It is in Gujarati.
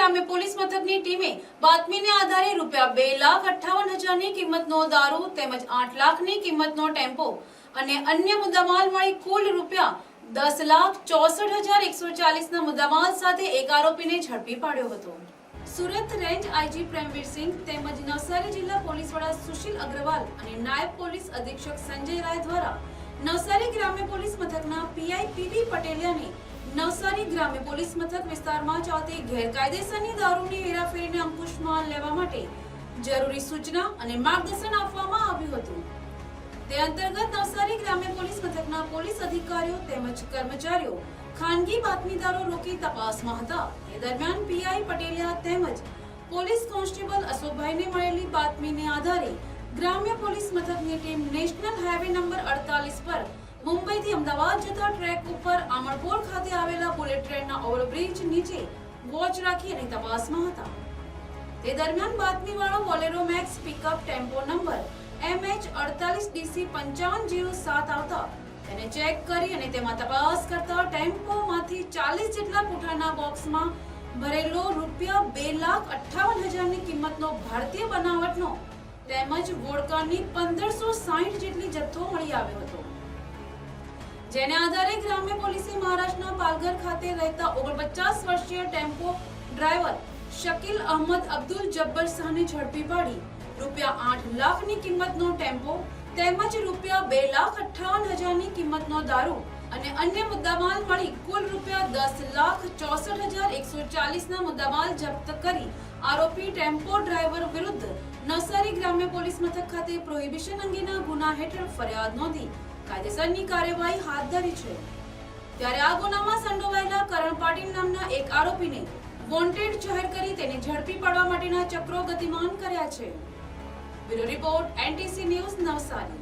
ગ્રામ્ય પોલીસ મથકની ટીમે બાતમીને આધારે રૂપિયા બે લાખ અઠાવન હજારની કિંમતનો દારૂ તેમજ આઠ લાખની કિંમતનો ટેમ્પો અને અન્ય મુદ્દામાલ મળી કુલ રૂપિયા દસ લાખ ચોસઠ હજાર એકસો ચાલીસના મુદ્દામાલ સાથે એક આરોપીને ઝડપી પાડ્યો હતો. સુરત રેન્જ આઈજી પ્રેમવીર સિંહ તેમજ નવસારી જિલ્લા પોલીસ વડા સુશીલ અગ્રવાલ અને નાયબ પોલીસ અધિક્ષક સંજય રાય દ્વારા નવસારી ગ્રામ્ય પોલીસ મથકના પીઆઈ પીડી પટેલિયાને નવસારી ગ્રામ્ય પોલીસ મથક વિસ્તારમાં ચાલતી ગેરકાયદેસરની દારૂની હેરાફેરીને અંકુશમાં લેવા માટે જરૂરી સૂચના અને માર્ગદર્શન આપવામાં આવ્યું હતું. તે અંતર્ગત નવસારી ગ્રામ્ય પોલીસ મથકના પોલીસ અધિકારીઓ તેમજ કર્મચારીઓ ખાનગી બાતમીદારો રોકી તપાસમાં હતા. એ દરમિયાન પીઆઈ પટેલિયા તેમજ પોલીસ કોન્સ્ટેબલ અશોકભાઈને મળેલી બાતમીને આધારે ગ્રામ્ય પોલીસ મથકની ટીમ નેશનલ હાઈવે નંબર અડતાલીસ પર મુંબઈથી અમદાવાદ જતા ટ્રેક ઉપર બુલેટ ટ્રેનના ઓવરબ્રિજ નીચે વોચ રાખી અને તપાસમાં હતા. તે દરમિયાન બાતમીવાળો Bolero max pickup tempo number MH અડતાલીસ ડીસી પંચાવન જીરો સાત આવતા તેને ચેક કરી અને તેમાં તપાસ કરતા ટેમ્પોમાંથી ચાલીસ જેટલા પુઠાના બોક્સમાં ભરેલો રૂપિયા બે લાખ અઠ્ઠાવન હજારની કિંમતનો ભારતીય બનાવટનો તેમજ વોડકાની પંદરસો સાહીઠ જેટલી જથ્થો મળી આવ્યો હતો. જેને આધારે ગ્રામ્ય પોલીસે મહારાષ્ટ્રના પાલઘર ખાતે રહેતા ઓગણપચાસ વર્ષીય ટેમ્પો ડ્રાઈવર શકીલ અહમદ અબ્દુલ જબ્બર શાહને ઝડપી પાડી. રૂપિયા આઠ લાખની કિંમતનો ટેમ્પો, તેમજ રૂપિયા બે લાખ અઠ્ઠાવન હજારની કિંમતનો દારૂ અને અન્ય મુદ્દામાલ મળી કુલ રૂપિયા દસ લાખ ચોસઠ હજાર એકસો ચાલીસના મુદ્દામાલ જપ્ત કરી આરોપી ટેમ્પો ડ્રાઈવર વિરુદ્ધ નવસારી ગ્રામ્ય પોલીસ મથક ખાતે પ્રોહિબિશન અંગેના ગુના હેઠળ ફરિયાદ નોંધી. કાયદેસરની કાર્યવાહી હાથ ધરી છે. ત્યારે આ ગુનામાં સંડોવાયેલા કરણ પાટીલ નામના એક આરોપીને વોન્ટેડ જાહેર કરી તેને ઝડપી પાડવા માટેના ચક્રો ગતિમાન કર્યા છે. Bureau report NTC news Navsari.